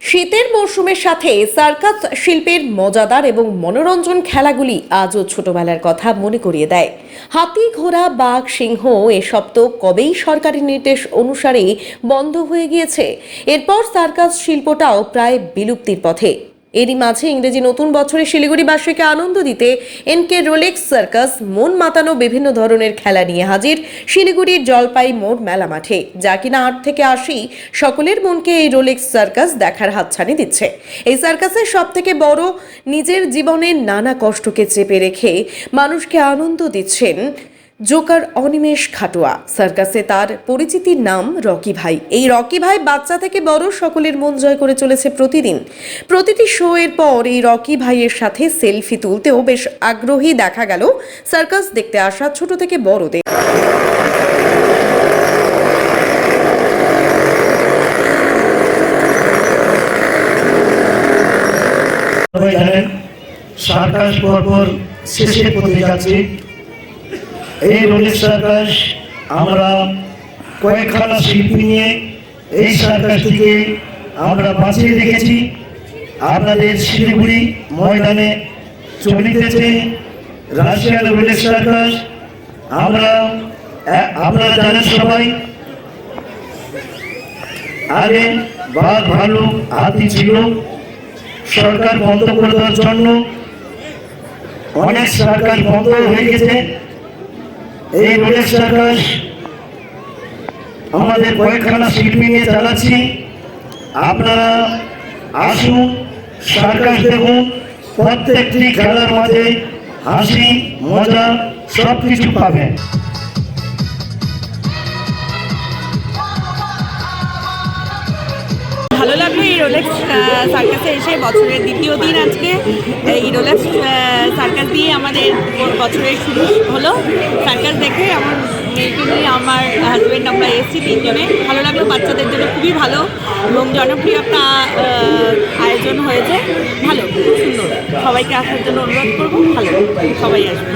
শীতের মরশুমের সাথে সার্কাস শিল্পের মজাদার এবং মনোরঞ্জন খেলাগুলি আজও ছোটবেলার কথা মনে করিয়ে দেয়। হাতি, ঘোড়া, বাঘ, সিংহ এসব তো কবেই সরকারি নির্দেশ অনুসারে বন্ধ হয়ে গিয়েছে। এরপর সার্কাস শিল্পটাও প্রায় বিলুপ্তির পথে। এরই মাঝে ইংরেজি নতুন বছরে শিলিগুড়িবাসীকে আনন্দ দিতে এনকে রোলেক্স সার্কাস, মন মাতানো বিভিন্ন ধরনের খেলা নিয়ে হাজির শিলিগুড়ির জলপাই মোড় মেলা মাঠে। যা কিনা আট থেকে আশি সকলের মনকে এই রোলেক্স সার্কাস দেখার হাতছানি দিচ্ছে। এই সার্কাসের সব থেকে বড় নিজের জীবনের নানা কষ্টকে চেপে রেখে মানুষকে আনন্দ দিচ্ছেন জোকার অনিমেষ খাটোয়া। সার্কাসে তার পরিচিতির নাম রকি ভাই। এই রকি ভাই বাচ্চা থেকে বড়, সকলের মন জয় করে চলেছে প্রতিদিন। প্রতিটি শো এর পর এই রকি ভাইয়ের সাথে সেলফি তুলতেও বেশ আগ্রহী দেখা গেল সার্কাস দেখতে আসা ছোট থেকে বড়দের। সার্কাস পরপর শেষের পথে যাচ্ছে। এই রোলের সার্কাস আমরা কয়েকখানা শিল্পী নিয়ে এই সার্কাসটিকে আমরা বাঁচিয়ে রেখেছি। আপনাদের শিলিগুড়ি ময়দানে চলিতেছে রাশিয়ান রোলের সার্কাস আমরা আপনারা জানেন সবাই, আগে বাঘ ভালো হাতি ছিল, সরকার বন্ধ করে দেওয়ার জন্য অনেক সরকার বন্ধ হয়ে গেছে। এই আমাদের কয়েকখানা শিল্পী নিয়ে চালাচ্ছি। আপনারা আসুন, সার্কাস দেখুন, প্রত্যেকটি খেলার মাঝে হাসি, মজা সব কিছু পাবেন। এই সার্কাসে এসে বছরের দ্বিতীয় দিন আজকে এই রোলেক্স সার্কাস দিয়ে আমাদের বছরের শুরু হলো। সার্কাস দেখে আমার মেয়েকে নিয়ে আমার হাজব্যান্ড আমরা এসেছি তিনজনে। ভালো লাগল, বাচ্চাদের জন্য খুবই ভালো এবং জনপ্রিয় একটা আয়োজন হয়েছে। ভালো, খুব সুন্দর। সবাইকে আসার জন্য অনুরোধ করব, ভালো, সবাই আসবে।